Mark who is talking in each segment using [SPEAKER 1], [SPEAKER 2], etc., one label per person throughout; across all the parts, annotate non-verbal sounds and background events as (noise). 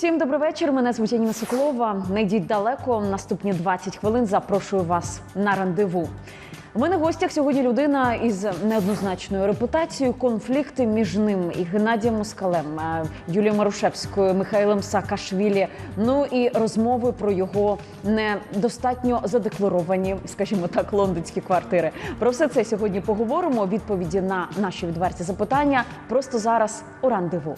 [SPEAKER 1] Всім добрий вечір. Мене звуть Яніна Соколова. Не йдіть далеко. Наступні 20 хвилин запрошую вас на рандеву. У мене в гостях сьогодні людина із неоднозначною репутацією. Конфлікти між ним і Геннадієм Москалем, е, Юлією Марушевською, Михайлом Саакашвілі. Ну і розмови про його недостатньо задекларовані, скажімо так, лондонські квартири. Про все це сьогодні поговоримо. Відповіді на наші відверті запитання просто зараз у рандеву.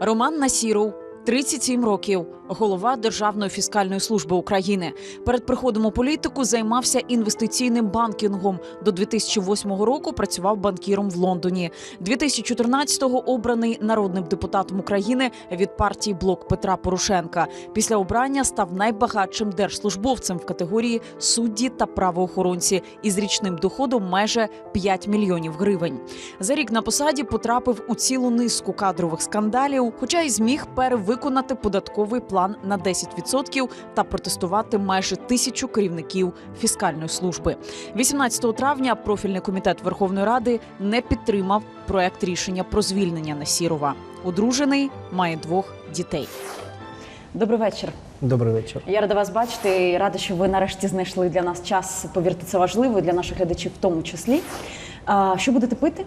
[SPEAKER 1] Роман Насіров, 37 років, голова Державної фіскальної служби України. Перед приходом у політику займався інвестиційним банкінгом. До 2008 року працював банкіром в Лондоні. 2014-го обраний народним депутатом України від партії Блок Петра Порошенка. Після обрання став найбагатшим держслужбовцем в категорії судді та правоохоронці із річним доходом майже 5 мільйонів гривень. За рік на посаді потрапив у цілу низку кадрових скандалів, хоча й зміг перевиконати податковий план на 10% та протестувати майже тисячу керівників фіскальної служби. 18 травня профільний комітет Верховної Ради не підтримав проект рішення про звільнення Насірова. Одружений має двох дітей. Добрий вечір.
[SPEAKER 2] Добрий вечір.
[SPEAKER 1] Я рада вас бачити і рада, що ви нарешті знайшли для нас час. Повірте, це важливо і для наших глядачів, в тому числі. А, що будете пити?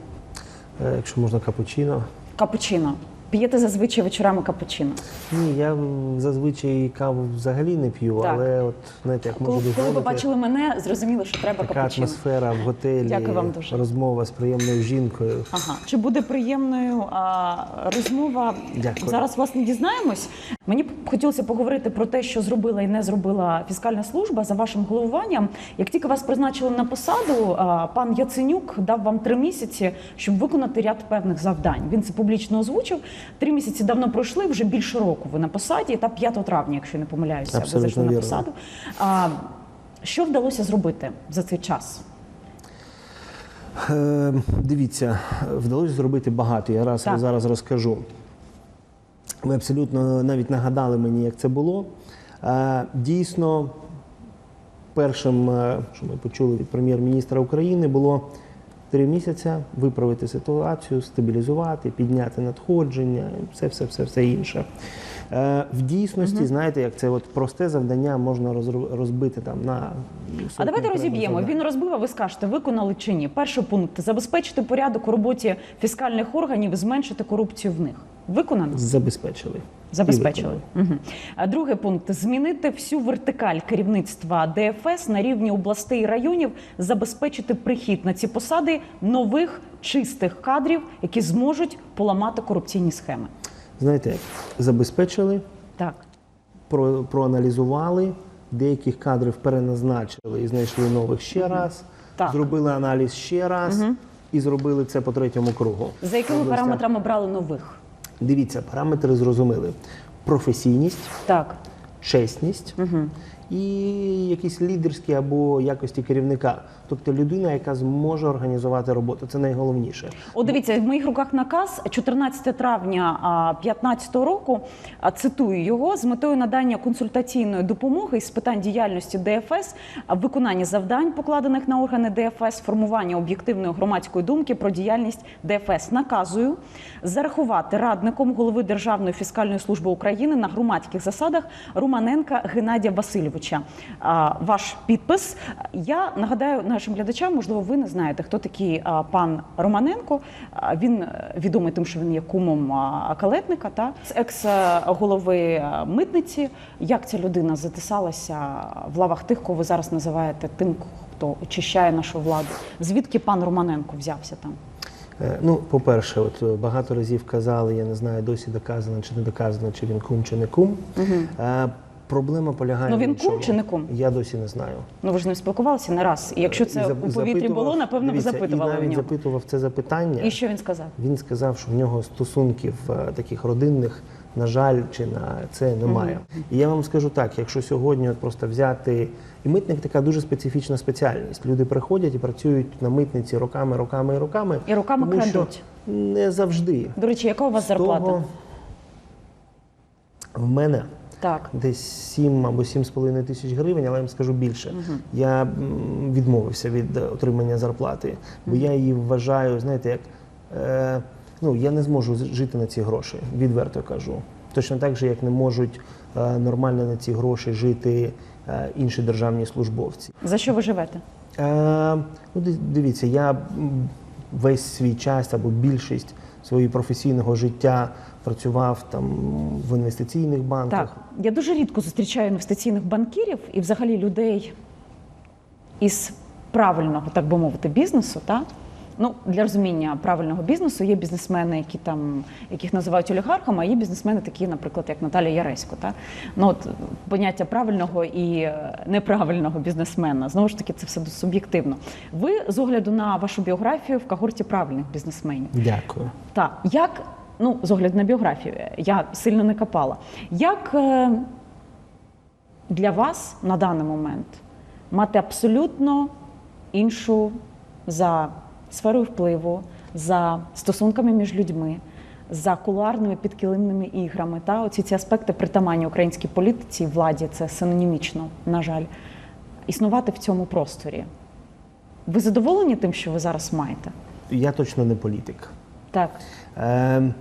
[SPEAKER 2] Е, Якщо можна капучино.
[SPEAKER 1] Капучино. П'єте зазвичай вечорами капучино.
[SPEAKER 2] Ні, я зазвичай каву взагалі не п'ю,
[SPEAKER 1] Так.
[SPEAKER 2] але от знаєте, як можу
[SPEAKER 1] Коли, коли ви побачили мене, зрозуміли, що треба
[SPEAKER 2] така
[SPEAKER 1] капучино.
[SPEAKER 2] атмосфера в готелі,
[SPEAKER 1] Дякую вам дуже.
[SPEAKER 2] розмова з приємною жінкою.
[SPEAKER 1] Ага, чи буде приємною а, розмова?
[SPEAKER 2] Дякую.
[SPEAKER 1] Зараз власне дізнаємось. Мені б хотілося поговорити про те, що зробила і не зробила фіскальна служба за вашим головуванням. Як тільки вас призначили на посаду, а, пан Яценюк дав вам три місяці, щоб виконати ряд певних завдань. Він це публічно озвучив. Три місяці давно пройшли, вже більше року ви на посаді, та 5 травня, якщо не помиляюся, ви
[SPEAKER 2] Абсолютно
[SPEAKER 1] зайшли на посаду. А, що вдалося зробити за цей час?
[SPEAKER 2] Е, дивіться, вдалося зробити багато. Я раз
[SPEAKER 1] Так.
[SPEAKER 2] зараз розкажу. Ви абсолютно навіть нагадали мені, як це було. Е, дійсно, першим, е, що ми почули від прем'єр-міністра України, було три місяці виправити ситуацію, стабілізувати, підняти надходження, все, все, все, все інше. Е, в дійсності, знаєте, як це от просте завдання можна розбити там на
[SPEAKER 1] А давайте розіб'ємо. Він розбив, а ви скажете, виконали чи ні. Перший пункт забезпечити порядок у роботі фіскальних органів, і зменшити корупцію в них. Виконано?
[SPEAKER 2] Забезпечили.
[SPEAKER 1] Забезпечили. Угу. А другий пункт змінити всю вертикаль керівництва ДФС на рівні областей і районів, забезпечити прихід на ці посади нових чистих кадрів, які зможуть поламати корупційні схеми.
[SPEAKER 2] Знаєте, як? забезпечили,
[SPEAKER 1] Так.
[SPEAKER 2] про, проаналізували, деяких кадрів переназначили і знайшли нових ще раз,
[SPEAKER 1] Так.
[SPEAKER 2] зробили аналіз ще раз і зробили це по третьому кругу.
[SPEAKER 1] За якими
[SPEAKER 2] Областя.
[SPEAKER 1] параметрами брали нових?
[SPEAKER 2] Дивіться, параметри зрозуміли: професійність,
[SPEAKER 1] Так.
[SPEAKER 2] чесність і якісь лідерські або якості керівника. Тобто людина, яка зможе організувати роботу. Це найголовніше.
[SPEAKER 1] О, дивіться, в моїх руках наказ 14 травня 2015 року. Цитую його з метою надання консультаційної допомоги із питань діяльності ДФС, виконання завдань, покладених на органи ДФС, формування об'єктивної громадської думки про діяльність ДФС. Наказую зарахувати радником голови Державної фіскальної служби України на громадських засадах Романенка Геннадія Васильовича. А, Ваш підпис. Я нагадаю нашим глядачам, можливо, ви не знаєте, хто такий пан Романенко. Він е, відомий тим, що він є кумом калетника, та екс голови е, митниці. Як ця людина затисалася в лавах тих, кого ви зараз називаєте тим, хто очищає нашу владу? Звідки пан Романенко взявся там?
[SPEAKER 2] Е, Ну, по-перше, от багато разів казали, я не знаю, досі доказано чи не доказано, чи він кум, чи не кум. Е, Проблема полягає.
[SPEAKER 1] Ну, він кум чи не кум?
[SPEAKER 2] Я досі не знаю.
[SPEAKER 1] Ну ви ж ним спілкувалися не раз. І якщо це
[SPEAKER 2] І
[SPEAKER 1] у повітрі було, напевно, ви запитували
[SPEAKER 2] І навіть запитував це запитання.
[SPEAKER 1] І що він сказав?
[SPEAKER 2] Він сказав, що в нього стосунків е, таких родинних на жаль, чи на це немає. І я вам скажу так: якщо сьогодні от просто взяти. І митник така дуже специфічна спеціальність. Люди приходять і працюють на митниці роками, роками і роками.
[SPEAKER 1] І роками
[SPEAKER 2] тому
[SPEAKER 1] крадуть.
[SPEAKER 2] Не завжди.
[SPEAKER 1] До речі, яка у вас
[SPEAKER 2] З
[SPEAKER 1] зарплата?
[SPEAKER 2] того В мене
[SPEAKER 1] Так.
[SPEAKER 2] десь 7 або 7,5 тисяч гривень, але я вам скажу більше. Я відмовився від е, отримання зарплати, бо я її вважаю, знаєте, як е, ну я не зможу жити на ці гроші, відверто кажу. Точно так же, як не можуть е, нормально на ці гроші жити е, інші державні службовці.
[SPEAKER 1] За що ви живете?
[SPEAKER 2] Е, ну, ди- дивіться, я весь свій час або більшість свого професійного життя працював там в інвестиційних банках.
[SPEAKER 1] Так, я дуже рідко зустрічаю інвестиційних банкірів і взагалі людей із правильного, так би мовити, бізнесу. Так? Ну, для розуміння правильного бізнесу є бізнесмени, які там, яких називають олігархами, а є бізнесмени, такі, наприклад, як Наталія Яресько. Так? Ну, от, поняття правильного і е, неправильного бізнесмена. Знову ж таки, це все суб'єктивно. Ви з огляду на вашу біографію в когорті правильних бізнесменів.
[SPEAKER 2] Дякую.
[SPEAKER 1] Так, як, ну, з огляду на біографію, я сильно не копала. Як е, для вас на даний момент мати абсолютно іншу за сферою впливу, за стосунками між людьми, за кулуарними підкилимними іграми? Та оці ці аспекти притаманні українській політиці і владі, це синонімічно, на жаль, існувати в цьому просторі. Ви задоволені тим, що ви зараз маєте?
[SPEAKER 2] Я точно не політик.
[SPEAKER 1] Так.
[SPEAKER 2] Е,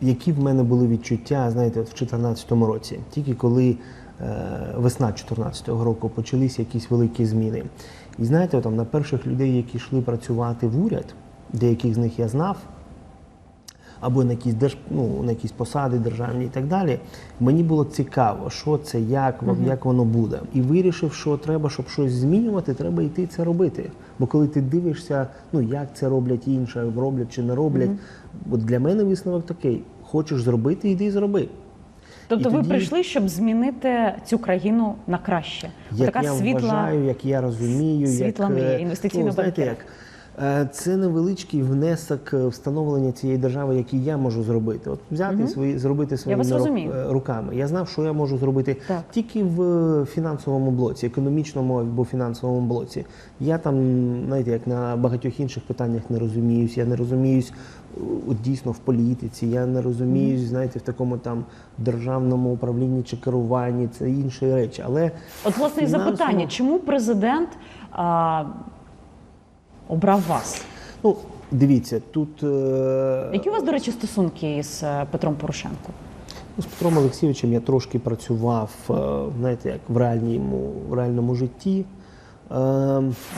[SPEAKER 2] які в мене були відчуття, знаєте, в 2014 році, тільки коли е, весна 2014 року почалися якісь великі зміни. І знаєте, там на перших людей, які йшли працювати в уряд, деяких з них я знав, або на якісь держ, ну, на якісь посади державні і так далі. Мені було цікаво, що це, як, як воно буде. І вирішив, що треба, щоб щось змінювати, треба йти це робити. Бо коли ти дивишся, ну як це роблять інші, роблять чи не роблять, от для мене висновок такий: хочеш зробити, йди і зроби.
[SPEAKER 1] Тобто
[SPEAKER 2] І
[SPEAKER 1] ви
[SPEAKER 2] тоді-
[SPEAKER 1] прийшли, щоб змінити цю країну на краще.
[SPEAKER 2] Як
[SPEAKER 1] така
[SPEAKER 2] я
[SPEAKER 1] світла.
[SPEAKER 2] вважаю, як я розумію,
[SPEAKER 1] світла
[SPEAKER 2] як, е,
[SPEAKER 1] мрія, інвестиційного
[SPEAKER 2] ну, знаєте, як це невеличкий внесок е, встановлення цієї держави, який я можу зробити. От взяти свої, зробити своїми
[SPEAKER 1] розумію.
[SPEAKER 2] е, руками. Я знав, що я можу зробити
[SPEAKER 1] Так.
[SPEAKER 2] тільки в е, фінансовому блоці, економічному або фінансовому блоці. Я там, знаєте, як на багатьох інших питаннях не розуміюсь. Я не розуміюсь е, дійсно в політиці. Я не розуміюсь, знаєте, в такому там державному управлінні чи керуванні. Це інші речі. Але
[SPEAKER 1] От власне і
[SPEAKER 2] фінансово-
[SPEAKER 1] запитання, чому президент а, обрав вас?
[SPEAKER 2] Ну, дивіться, тут е,
[SPEAKER 1] Які у вас, до речі, стосунки з е, Петром Порошенко?
[SPEAKER 2] ну, з Петром Олексійовичем я трошки працював, е, знаєте, як в реальному, в реальному житті. Е,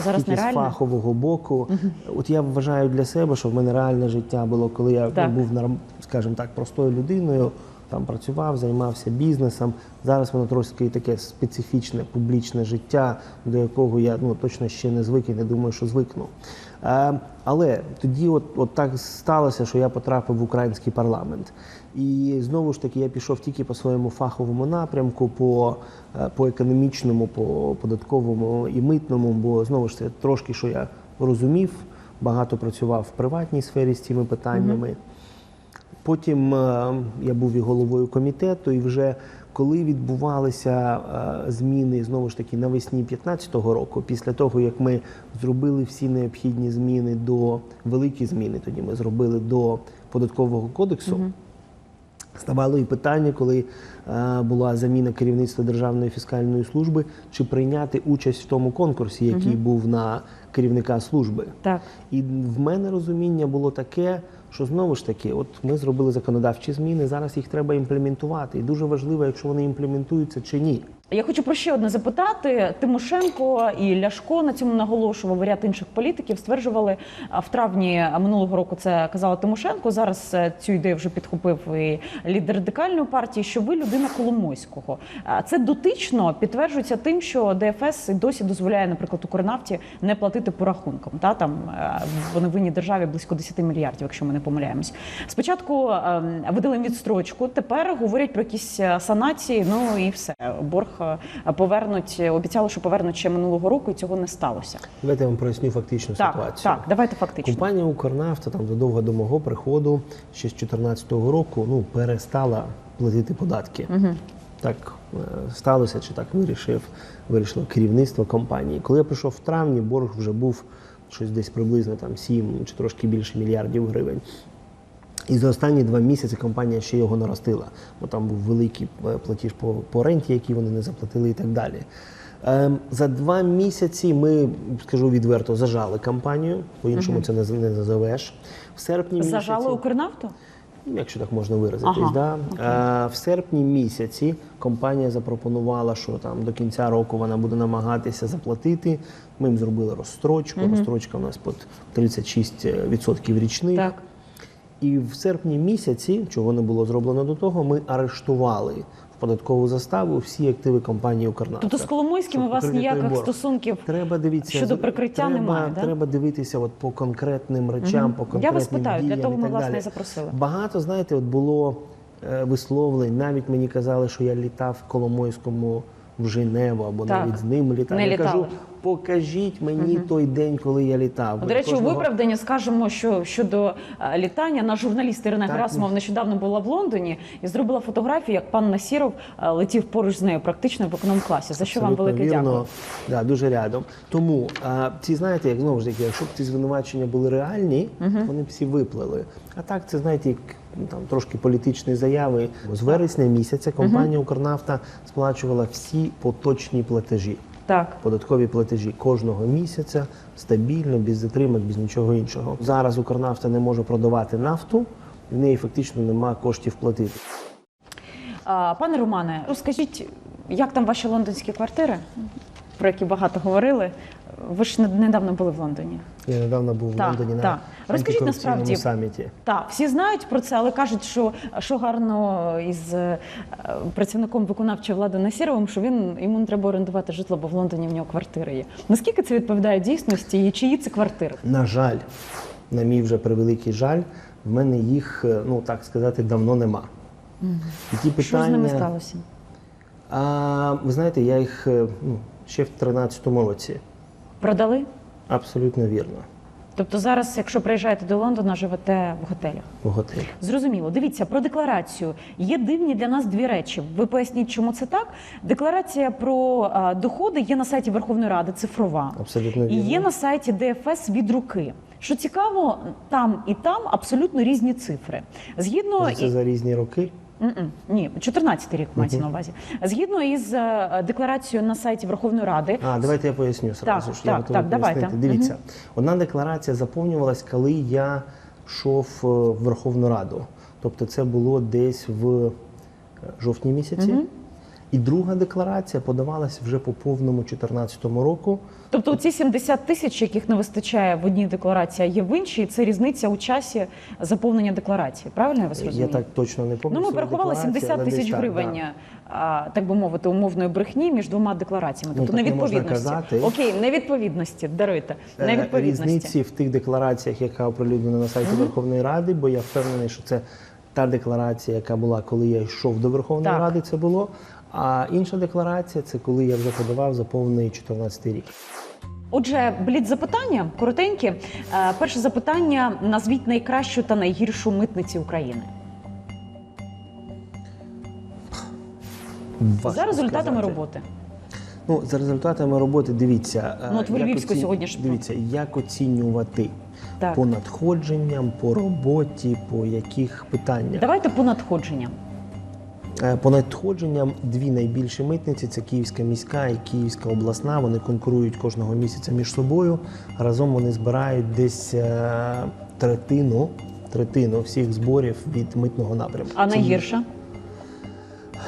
[SPEAKER 1] Зараз
[SPEAKER 2] тільки з фахового боку. От я вважаю для себе, що в мене реальне життя було, коли я
[SPEAKER 1] Так.
[SPEAKER 2] був скажімо так, простою людиною. Там працював, займався бізнесом. Зараз воно трошки таке специфічне публічне життя, до якого я ну точно ще не звик і не думаю, що звикну. Е, але тоді, от, от так сталося, що я потрапив в український парламент. І знову ж таки я пішов тільки по своєму фаховому напрямку, по, е, по економічному, по податковому і митному, бо знову ж це трошки, що я розумів, багато працював в приватній сфері з цими питаннями. Потім е, я був і головою комітету, і вже коли відбувалися е, зміни знову ж таки навесні 2015 року, після того як ми зробили всі необхідні зміни до великі зміни, тоді ми зробили до податкового кодексу. Ставало і питання, коли е, була заміна керівництва Державної фіскальної служби, чи прийняти участь в тому конкурсі, який був на керівника служби.
[SPEAKER 1] Так.
[SPEAKER 2] І в мене розуміння було таке, що знову ж таки, от ми зробили законодавчі зміни, зараз їх треба імплементувати. І дуже важливо, якщо вони імплементуються чи ні.
[SPEAKER 1] Я хочу про ще одне запитати. Тимошенко і Ляшко на цьому наголошував. Ряд інших політиків стверджували в травні минулого року. Це казала Тимошенко. Зараз е, цю ідею вже підхопив і лідер радикальної партії. Що ви людина Коломойського? Це дотично підтверджується тим, що ДФС досі дозволяє, наприклад, Укрнафті не платити по рахункам. Та там е, вони винні державі близько 10 мільярдів, якщо ми не помиляємось. Спочатку ем, видали відстрочку. Тепер говорять про якісь е, санації. Ну і все борг е, повернуть, е, обіцяли, що повернуть ще минулого року, і цього не сталося.
[SPEAKER 2] Давайте я вам проясню фактичну
[SPEAKER 1] Так,
[SPEAKER 2] ситуацію.
[SPEAKER 1] так, давайте фактично.
[SPEAKER 2] Компанія Укрнафта там задовго до мого приходу ще з 2014 року ну, перестала платити податки.
[SPEAKER 1] Угу.
[SPEAKER 2] Так е, сталося, чи так вирішив, вирішило керівництво компанії. Коли я прийшов в травні, борг вже був щось десь приблизно там 7 чи трошки більше мільярдів гривень. І за останні два місяці компанія ще його наростила, бо там був великий е, платіж по, по ренті, який вони не заплатили, і так далі. Ем, за два місяці ми, скажу відверто, зажали компанію, по-іншому це не, не назовеш. В серпні
[SPEAKER 1] Зажали
[SPEAKER 2] місяці,
[SPEAKER 1] Укрнафту?
[SPEAKER 2] якщо так можна виразитись,
[SPEAKER 1] Ага,
[SPEAKER 2] да?
[SPEAKER 1] окей.
[SPEAKER 2] Е, в серпні місяці компанія запропонувала, що там до кінця року вона буде намагатися заплатити. Ми їм зробили розстрочку. Розстрочка у нас під 36% річних.
[SPEAKER 1] Так.
[SPEAKER 2] І в серпні місяці, чого не було зроблено до того, ми арештували в податкову заставу всі активи компанії «Укрнафта».
[SPEAKER 1] Тобто з Коломойським у вас ніяких
[SPEAKER 2] борг.
[SPEAKER 1] стосунків
[SPEAKER 2] Треба дивитися
[SPEAKER 1] щодо прикриття
[SPEAKER 2] треба,
[SPEAKER 1] немає, да?
[SPEAKER 2] Треба дивитися от по конкретним речам, по
[SPEAKER 1] Я вас питаю, для того ми власне
[SPEAKER 2] далі.
[SPEAKER 1] запросили.
[SPEAKER 2] Багато знаєте, от було е, висловлень. Навіть мені казали, що я літав в Коломойському в Женеву або
[SPEAKER 1] Так.
[SPEAKER 2] навіть з ним літав.
[SPEAKER 1] Не
[SPEAKER 2] я
[SPEAKER 1] літали.
[SPEAKER 2] кажу, покажіть мені той день, коли я літав.
[SPEAKER 1] До речі, у
[SPEAKER 2] Кожного-
[SPEAKER 1] виправдання скажемо, що щодо е, літання наш журналіст Ірина
[SPEAKER 2] Так,
[SPEAKER 1] Герасимов нещодавно була в Лондоні і зробила фотографію, як пан Насіров е, летів поруч з нею, практично в економ-класі. За що вам велике
[SPEAKER 2] вірно.
[SPEAKER 1] дякую.
[SPEAKER 2] Да, дуже рядом. Тому а, ці знаєте, як знову ж таки, якщо б ці звинувачення були реальні, то вони б всі виплили. А так, це знаєте, як там трошки політичні заяви. З вересня місяця компанія Укрнафта сплачувала всі поточні платежі.
[SPEAKER 1] Так.
[SPEAKER 2] Податкові платежі кожного місяця стабільно, без затримок, без нічого іншого. Зараз Укрнафта не може продавати нафту, в неї фактично немає коштів платити.
[SPEAKER 1] А, Пане Романе, розкажіть, як там ваші лондонські квартири, про які багато говорили? Ви ж недавно були в Лондоні.
[SPEAKER 2] Я недавно був в
[SPEAKER 1] Так,
[SPEAKER 2] Лондоні на.
[SPEAKER 1] Розкажіть насправді-
[SPEAKER 2] саміті.
[SPEAKER 1] Так, всі знають про це, але кажуть, що, що гарно із е, працівником виконавчої влади Насіровим, що він йому не треба орендувати житло, бо в Лондоні в нього квартири є. Наскільки це відповідає дійсності і чиї це квартири?
[SPEAKER 2] На жаль, на мій вже превеликий жаль, в мене їх, е, ну так сказати, давно нема. І ті
[SPEAKER 1] Що з ними сталося?
[SPEAKER 2] а, ви знаєте, я їх е, ну, ще в 2013 році.
[SPEAKER 1] Продали?
[SPEAKER 2] Абсолютно вірно.
[SPEAKER 1] Тобто зараз, якщо приїжджаєте до Лондона, живете в готелях.
[SPEAKER 2] В готелі.
[SPEAKER 1] Зрозуміло. Дивіться про декларацію. Є дивні для нас дві речі. Ви поясніть, чому це так. Декларація про а, доходи є на сайті Верховної Ради, цифрова.
[SPEAKER 2] Абсолютно
[SPEAKER 1] І є на сайті ДФС від руки. Що цікаво, там і там абсолютно різні цифри. Згідно
[SPEAKER 2] Може, Це за різні роки.
[SPEAKER 1] Ні, 14 рік мається на увазі. Згідно із е, декларацією на сайті Верховної Ради,
[SPEAKER 2] А, давайте я поясню сразу.
[SPEAKER 1] Так,
[SPEAKER 2] ж. Я
[SPEAKER 1] так,
[SPEAKER 2] готовий
[SPEAKER 1] так, давайте.
[SPEAKER 2] пояснити. Дивіться, одна декларація заповнювалась, коли я йшов е, в Верховну Раду. Тобто це було десь в е, жовтні місяці. І друга декларація подавалась вже по повному 2014 року.
[SPEAKER 1] тобто ці 70 тисяч, яких не вистачає в одній декларації, а є в іншій, це різниця у часі заповнення декларації. Правильно я вас
[SPEAKER 2] Я так точно не пам'ятаю.
[SPEAKER 1] Ну, ми порахували 70 тисяч гривень, а, так би мовити, умовної брехні між двома деклараціями.
[SPEAKER 2] Ну,
[SPEAKER 1] Тобто
[SPEAKER 2] так можна
[SPEAKER 1] невідповідності. Окей, невідповідності, даруйте.
[SPEAKER 2] Е,
[SPEAKER 1] Невідповідності.
[SPEAKER 2] Різниці в тих деклараціях, яка оприлюднена на сайті Верховної Ради, бо я впевнений, що це та декларація, яка була, коли я йшов до Верховної
[SPEAKER 1] Так.
[SPEAKER 2] Ради, це було. А інша декларація це коли я вже подавав за повний 14 рік.
[SPEAKER 1] Отже, бліц запитання коротенькі. Е, Перше запитання: назвіть найкращу та найгіршу митниці України.
[SPEAKER 2] Важко
[SPEAKER 1] За результатами
[SPEAKER 2] сказати.
[SPEAKER 1] роботи.
[SPEAKER 2] Ну, за результатами роботи, дивіться. е,
[SPEAKER 1] Ну, от ви
[SPEAKER 2] як
[SPEAKER 1] Львівську сьогодні ж-
[SPEAKER 2] Дивіться, як оцінювати
[SPEAKER 1] Так.
[SPEAKER 2] по надходженням, по роботі, по яких питаннях.
[SPEAKER 1] Давайте по надходженням.
[SPEAKER 2] Е, По надходженням дві найбільші митниці це Київська міська і Київська обласна. Вони конкурують кожного місяця між собою. Разом вони збирають десь е, третину, третину всіх зборів від митного напрямку.
[SPEAKER 1] А найгірша?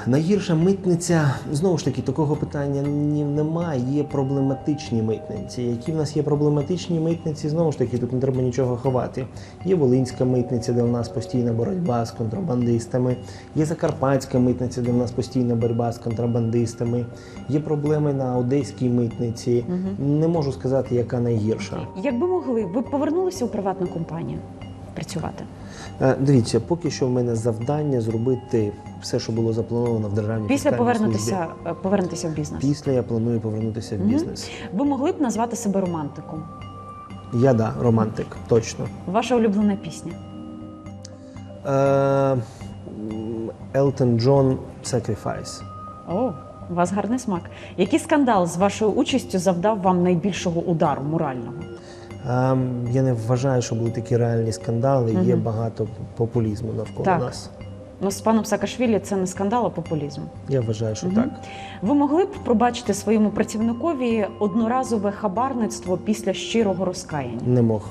[SPEAKER 2] Найгірша митниця, знову ж таки, такого питання немає. Є проблематичні митниці. Які в нас є проблематичні митниці, знову ж таки, тут не треба нічого ховати. Є Волинська митниця, де у нас постійна боротьба з контрабандистами. Є Закарпатська митниця, де у нас постійна боротьба з контрабандистами. Є проблеми на Одеській митниці. Не можу сказати, яка найгірша.
[SPEAKER 1] Якби могли, ви б повернулися у приватну компанію? Працювати?
[SPEAKER 2] Е, Дивіться, поки що в мене завдання зробити все, що було заплановано в державній
[SPEAKER 1] Після
[SPEAKER 2] фіскальній службі.
[SPEAKER 1] повернутися, е, в бізнес.
[SPEAKER 2] Після я планую повернутися в бізнес.
[SPEAKER 1] Ви могли б назвати себе романтиком?
[SPEAKER 2] Я да, романтик, точно.
[SPEAKER 1] Ваша улюблена пісня?
[SPEAKER 2] Е, Елтон Джон Sacrifice.
[SPEAKER 1] О, у вас гарний смак. Який скандал з вашою участю завдав вам найбільшого удару морального?
[SPEAKER 2] Ем, Я не вважаю, що були такі реальні скандали. Є багато популізму навколо
[SPEAKER 1] Так.
[SPEAKER 2] нас.
[SPEAKER 1] Ну, з паном Саакашвілі це не скандал, а популізм.
[SPEAKER 2] Я вважаю, що
[SPEAKER 1] Мгм.
[SPEAKER 2] так.
[SPEAKER 1] Ви могли б пробачити своєму працівникові одноразове хабарництво після щирого розкаяння,
[SPEAKER 2] Не мог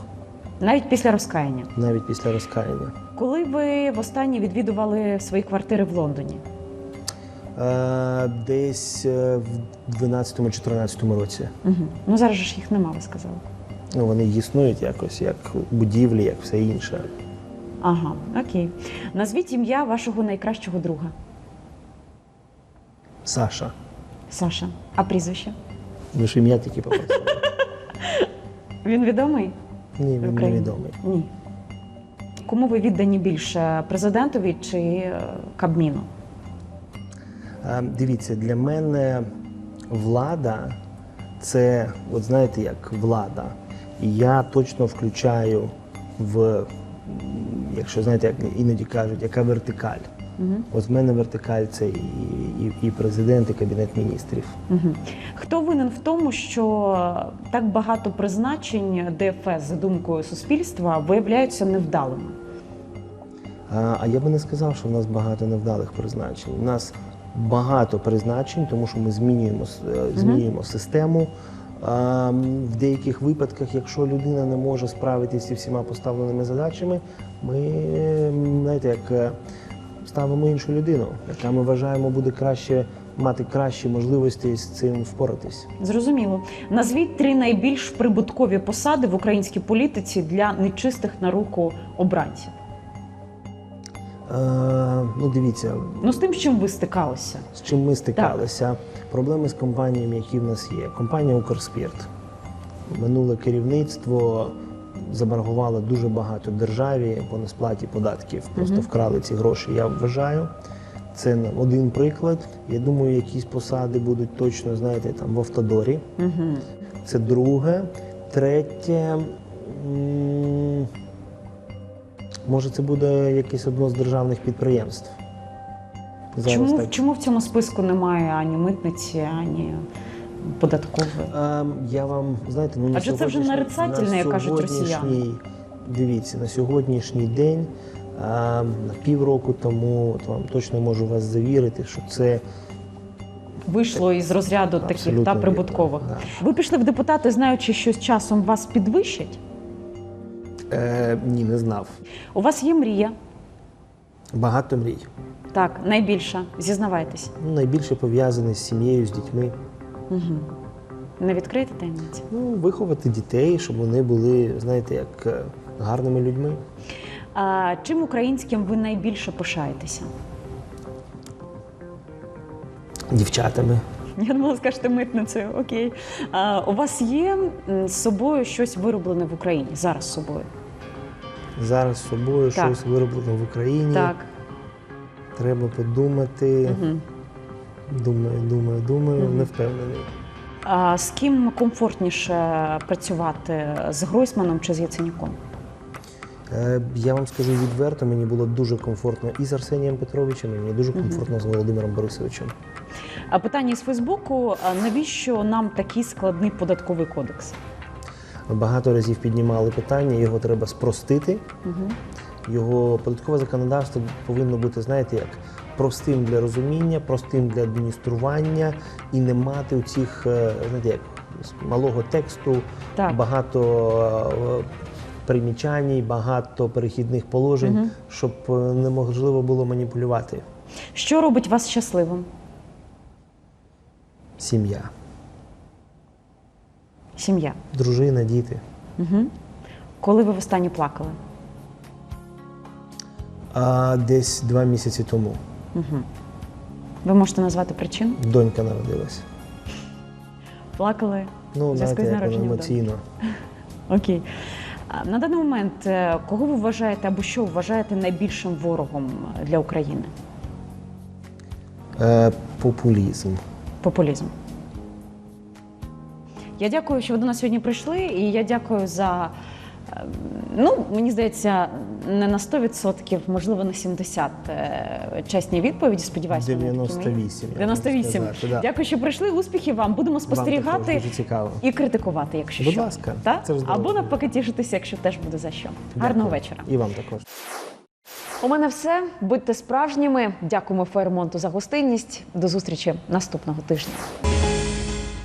[SPEAKER 1] навіть після розкаяння.
[SPEAKER 2] навіть після розкаяння.
[SPEAKER 1] Коли ви востаннє відвідували свої квартири в Лондоні?
[SPEAKER 2] Е, Десь е, в 12-14 році.
[SPEAKER 1] Угу. Ну зараз ж їх нема, ви сказали.
[SPEAKER 2] Ну, вони існують якось, як будівлі, як все інше.
[SPEAKER 1] Ага, окей. Назвіть ім'я вашого найкращого друга.
[SPEAKER 2] Саша.
[SPEAKER 1] Саша. А прізвище?
[SPEAKER 2] Ви ж ім'я тільки попросили. (laughs)
[SPEAKER 1] Він відомий?
[SPEAKER 2] Ні, він
[SPEAKER 1] Україні?
[SPEAKER 2] невідомий.
[SPEAKER 1] Ні. Кому ви віддані більше президентові чи е, Кабміну?
[SPEAKER 2] Дивіться, для мене влада це, от знаєте, як влада. Я точно включаю в, якщо знаєте, як іноді кажуть, яка вертикаль.
[SPEAKER 1] Угу.
[SPEAKER 2] От в мене вертикаль це і, і, і президент, і кабінет міністрів.
[SPEAKER 1] Угу. Хто винен в тому, що так багато призначень ДФС за думкою суспільства виявляються невдалими?
[SPEAKER 2] А, а я би не сказав, що в нас багато невдалих призначень. У нас багато призначень, тому що ми змінюємо, е, змінюємо систему. В деяких випадках, якщо людина не може справитися зі всіма поставленими задачами, ми е, знаєте, як е, ставимо іншу людину, яка ми вважаємо буде краще мати кращі можливості з цим впоратись.
[SPEAKER 1] Зрозуміло. Назвіть три найбільш прибуткові посади в українській політиці для нечистих на руку обранців.
[SPEAKER 2] Е, ну, дивіться,
[SPEAKER 1] Ну з тим, з чим ви стикалися.
[SPEAKER 2] З чим ми стикалися? Проблеми з компаніями, які в нас є. Компанія Укрспірт. Минуле керівництво заборгувало дуже багато державі по несплаті податків. Просто вкрали ці гроші. Я вважаю. Це один приклад. Я думаю, якісь посади будуть точно, знаєте, там в автодорі.
[SPEAKER 1] Угу.
[SPEAKER 2] Це друге. Третє. Може, це буде якесь одно з державних підприємств. Зараз
[SPEAKER 1] Чому,
[SPEAKER 2] так.
[SPEAKER 1] чому в цьому списку немає ані митниці, ані податкової?
[SPEAKER 2] Ем, я вам знаєте, ну на
[SPEAKER 1] Адже це вже нарицательне,
[SPEAKER 2] на
[SPEAKER 1] як кажуть
[SPEAKER 2] сьогоднішній- Дивіться, на сьогоднішній день, ем, на півроку тому, от вам точно можу вас завірити, що це
[SPEAKER 1] Вийшло із розряду таких
[SPEAKER 2] Абсолютно
[SPEAKER 1] та
[SPEAKER 2] вірно,
[SPEAKER 1] прибуткових.
[SPEAKER 2] да.
[SPEAKER 1] Ви пішли в депутати, знаючи, що з часом вас підвищать.
[SPEAKER 2] е, ні, не знав.
[SPEAKER 1] У вас є мрія,
[SPEAKER 2] Багато мрій.
[SPEAKER 1] так, найбільша. Зізнавайтесь.
[SPEAKER 2] Ну, найбільше пов'язане з сім'єю, з дітьми.
[SPEAKER 1] Угу. Не відкрите таємниці.
[SPEAKER 2] Ну, виховати дітей, щоб вони були, знаєте, як е, гарними людьми.
[SPEAKER 1] А, чим українським ви найбільше пишаєтеся?
[SPEAKER 2] Дівчатами.
[SPEAKER 1] Я думала, скажете митницею. Окей. А, у вас є з собою щось вироблене в Україні? Зараз з собою.
[SPEAKER 2] Зараз з собою
[SPEAKER 1] Так.
[SPEAKER 2] щось вироблено в Україні.
[SPEAKER 1] Так.
[SPEAKER 2] Треба подумати.
[SPEAKER 1] Угу.
[SPEAKER 2] Думаю, думаю, думаю,
[SPEAKER 1] Мгм.
[SPEAKER 2] не впевнений.
[SPEAKER 1] А з ким комфортніше працювати з Гройсманом чи з Яценюком?
[SPEAKER 2] Е, Я вам скажу відверто, мені було дуже комфортно і з Арсенієм Петровичем, і мені дуже комфортно з Володимиром Борисовичем.
[SPEAKER 1] А питання з Фейсбуку: навіщо нам такий складний податковий кодекс?
[SPEAKER 2] Багато разів піднімали питання, його треба спростити.
[SPEAKER 1] Угу.
[SPEAKER 2] Його податкове законодавство повинно бути, знаєте, як простим для розуміння, простим для адміністрування і не мати у цих, е, знаєте, як малого тексту,
[SPEAKER 1] Так.
[SPEAKER 2] багато е, примічань, багато перехідних положень,
[SPEAKER 1] Мгм.
[SPEAKER 2] щоб е, неможливо було маніпулювати.
[SPEAKER 1] Що робить вас щасливим?
[SPEAKER 2] Сім'я,
[SPEAKER 1] Сім'я.
[SPEAKER 2] дружина, діти.
[SPEAKER 1] Угу. Коли ви востаннє плакали?
[SPEAKER 2] А десь два місяці тому
[SPEAKER 1] Угу. Ви можете назвати причину?
[SPEAKER 2] донька народилась.
[SPEAKER 1] Плакали?
[SPEAKER 2] Ну,
[SPEAKER 1] В зв'язку
[SPEAKER 2] знаєте,
[SPEAKER 1] з народженням
[SPEAKER 2] емоційно. (laughs)
[SPEAKER 1] Окей. На даний момент е, кого ви вважаєте або що вважаєте найбільшим ворогом для України?
[SPEAKER 2] Е, популізм.
[SPEAKER 1] Популізм. Я дякую, що ви до нас сьогодні прийшли, і я дякую за. е, Ну, мені здається, не на 100%, можливо, на 70% е, чесні відповіді. Сподіваюся, вони такими є.
[SPEAKER 2] 98.
[SPEAKER 1] 98.
[SPEAKER 2] сказати, да.
[SPEAKER 1] Дякую, що прийшли. Успіхів вам. Будемо спостерігати
[SPEAKER 2] дуже цікаво.
[SPEAKER 1] і критикувати, якщо
[SPEAKER 2] Будь
[SPEAKER 1] що.
[SPEAKER 2] ласка,
[SPEAKER 1] Так?
[SPEAKER 2] це.
[SPEAKER 1] Або навпаки тішитися, якщо теж буде за що. Гарного вечора.
[SPEAKER 2] І вам також.
[SPEAKER 1] У мене все. Будьте справжніми. Дякуємо Фейрмонту за гостинність. До зустрічі наступного тижня.